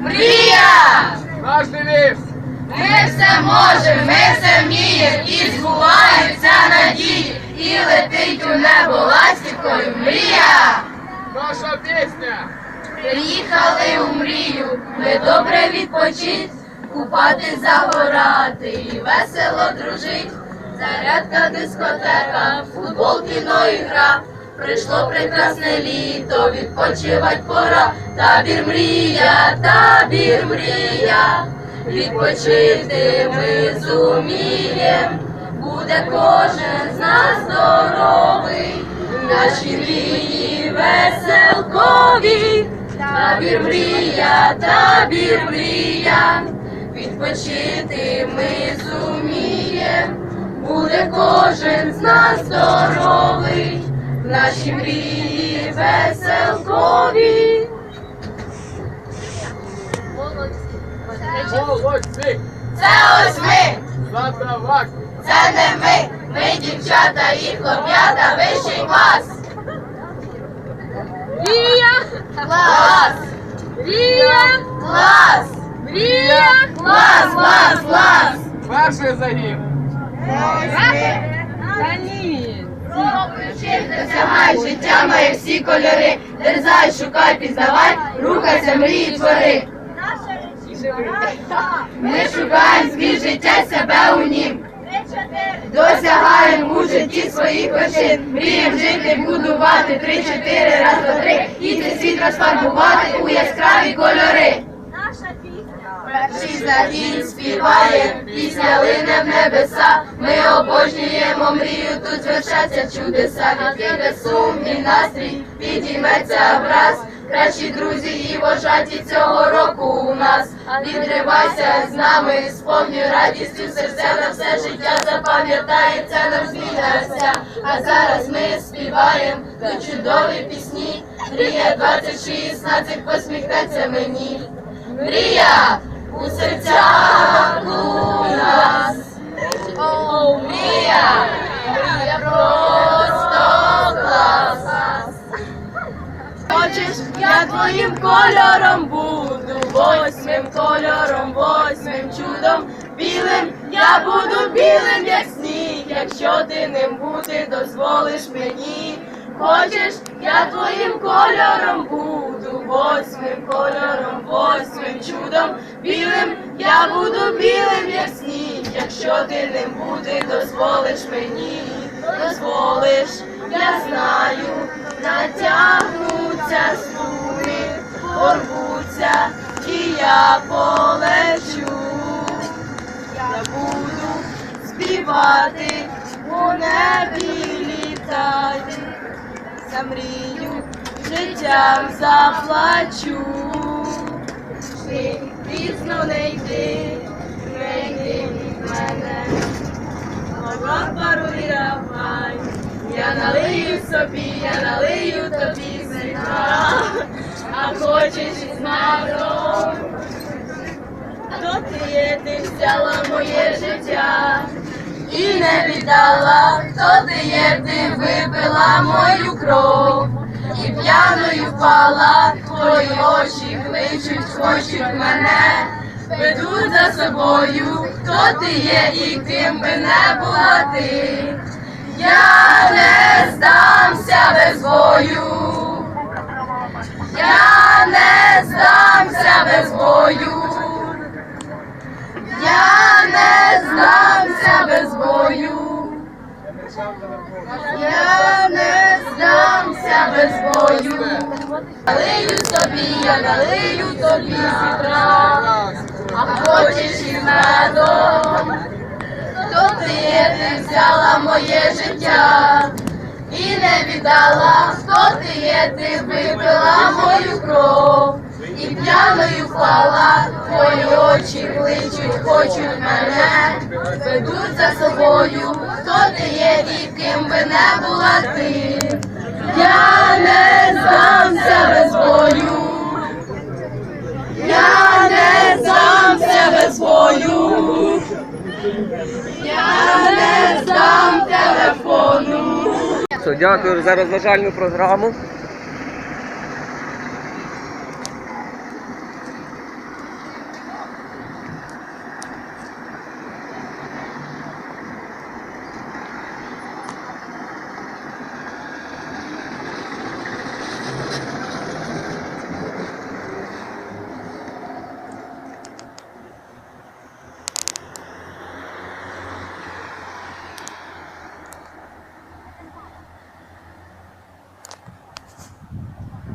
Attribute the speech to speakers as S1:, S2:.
S1: Мрія!
S2: Наш девіз!
S1: Ми все можемо, ми все вміємо, і збуваються надії, і летить у небо ластівкою мрія.
S2: Наша пісня!
S1: Приїхали у мрію, ми добре відпочить, купати, загорати і весело дружить. Зарядка, дискотека, футбол, кіно і гра. Прийшло прекрасне літо, відпочивать пора. Табір мрія, табір мрія. Відпочити ми зумієм, буде кожен з нас здоровий, наші мрії веселкові, табір мрія, табір мрія, відпочити ми зумієм, буде кожен з нас здоровий, наші мрії веселкові.
S2: Молодці!
S1: Це ось ми, це не ми, ми дівчата і хлоп'ята вищий клас.
S3: Мрія!
S1: Клас!
S3: Мрія!
S1: Клас!
S3: Мрія!
S1: Клас! Клас! Клас!
S2: Перший загін!
S3: Та ні!
S1: Досягай життя має всі кольори, дерзай, шукай, пізнавай, рухайся, мрії твори. Ми шукаємо зміст життя себе у нім. Досягаємо у житті своїх вершин, мріємо жити, будувати три-чотири, раз, два, три, і цей світ розфарбувати у яскраві кольори. Перший загін співає, пісня лине в небеса. Ми обожнюємо мрію, тут звершаться чудеса. Відкине сум і настрій, підійметься враз. Кращі друзі і вожаті цього року у нас. Відривайся з нами, сповнюй радістю серця на все життя запам'ятається, нам зміниться. А зараз ми співаємо тут чудові пісні. Мрія 2016 посміхнеться мені. Мрія у серцях у нас. О, мрія! Мрія просто клас. Хочеш, я твоїм кольором буду, восьмим кольором, восьмим чудом, білим, я буду білим, як сніг, якщо ти ним бути дозволиш мені. Хочеш, я твоїм кольором буду, восьмим кольором, восьмим чудом, білим, я буду білим, як сніг, якщо ти ним бути дозволиш мені, дозволиш, я знаю, натягнуться струни, порвуться, і я полечу. Я буду співати у небі літати, за мрію життям заплачу. Ти пізно не йди, не йди від мене. Мова пару давай, я налию собі, я налию тобі зима, а хочеш із магром, то ти є, ти взяла моє життя і не віддала, хто ти є, ти випила мою кров, і п'яною впала, твої очі кличуть, хочуть мене, ведуть за собою, хто ти є і ким би не була ти. Я не здамся Налию собі, я налию тобі зітра, а хочеш із медом, то ти, ти взяла моє життя. І не віддала, хто ти є, ти випила мою кров, і п'яною впала, твої очі кличуть, хочуть мене, ведуть за собою, хто ти є і ким би не була ти. Я не здамся без бою. Я не здамся без бою. Я не здам телефону.
S4: Дякую за розважальну програму.